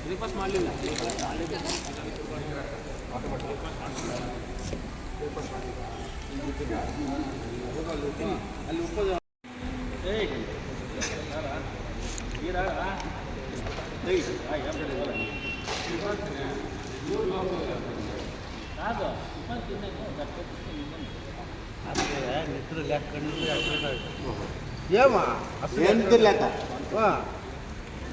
Breakfast ಮಾಡಲಿಲ್ಲ ಅಲ್ಲಿ ಉಪ್ಪದ ಏಯ್ నిద్ర లేకుండా ఏమా అసలు లేక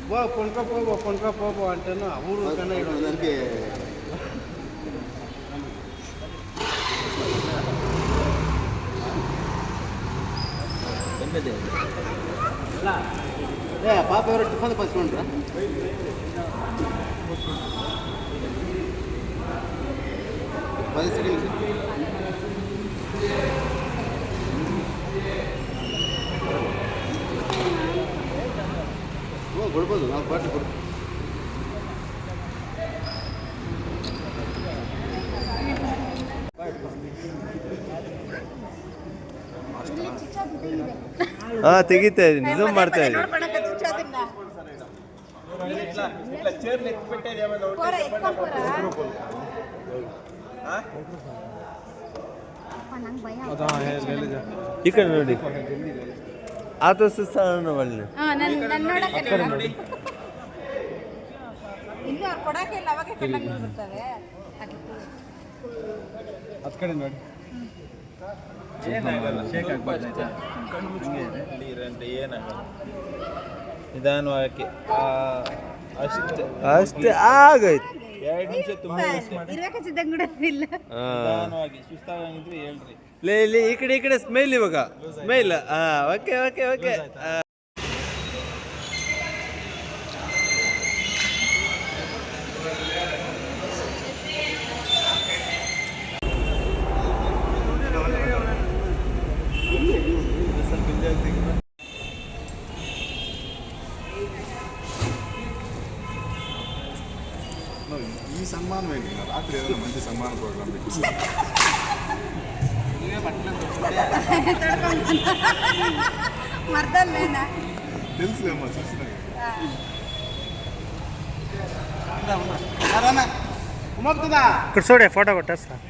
బా కొనుక పోబో కొనుక పోబో అంటేను ఊరు కన్నా ఇక్కడికి ఏ పాప ఎవరు టిఫన్ పచ్చి ఉంటారా ಕೊಡ್ಬೋದು ನಾವು ಬಾಟ್ಲಿ ಕೊಡು ಹಾ ತೆಗಿತಾ ಇದೀನಿ ಜೂಮ್ ಮಾಡ್ತಾ ಈ ಕಡೆ ನೋಡಿ. ಆತ ಸುಸ್ತಾನ ಒಳ್ಳೆ. ಇನ್ನು ಅವ್ರು ಕೊಡಕ್ಕೆ ಇಲ್ಲ ಅವಾಗ ಕಣ್ಣಲ್ಲಿ ನೀರು ಬರ್ತವೆ ಹತ್ತು ಕಡೆ ನೋಡಿ. ನೀರಂತೆ ಏನಾಗಲ್ಲ ನಿಧಾನವಾಗಿ. ಅಷ್ಟೇ. ಅಷ್ಟೇ ಆಗೈತೆ ಎರಡು ನಿಮಿಷ ತುಂಬ ನಿಧಾನವಾಗಿ ಸುಸ್ತಾಗಿದ್ರೆ ಹೇಳ್ರಿ. ಲೇ ಇಲ್ಲಿ ಈ ಕಡೆ ಈ ಕಡೆ ಸ್ಮೈಲ್ ಇವಾಗ. ಸ್ಮೈಲ್ ಹಾ ಓಕೆ ಓಕೆ ಓಕೆ ಈ सम्मान ವೇದಿಕೆ ರಾತ್ರಿ ಯಾವಾಗ ಮಂದಿ सम्मान ಪ್ರೋಗ್ರಾಮ್ ಇದೆ ನೀವೇ ಬಟ್ಟಲದ ಫೋಟೋ ಕೊಟ್ಟ ಸರ್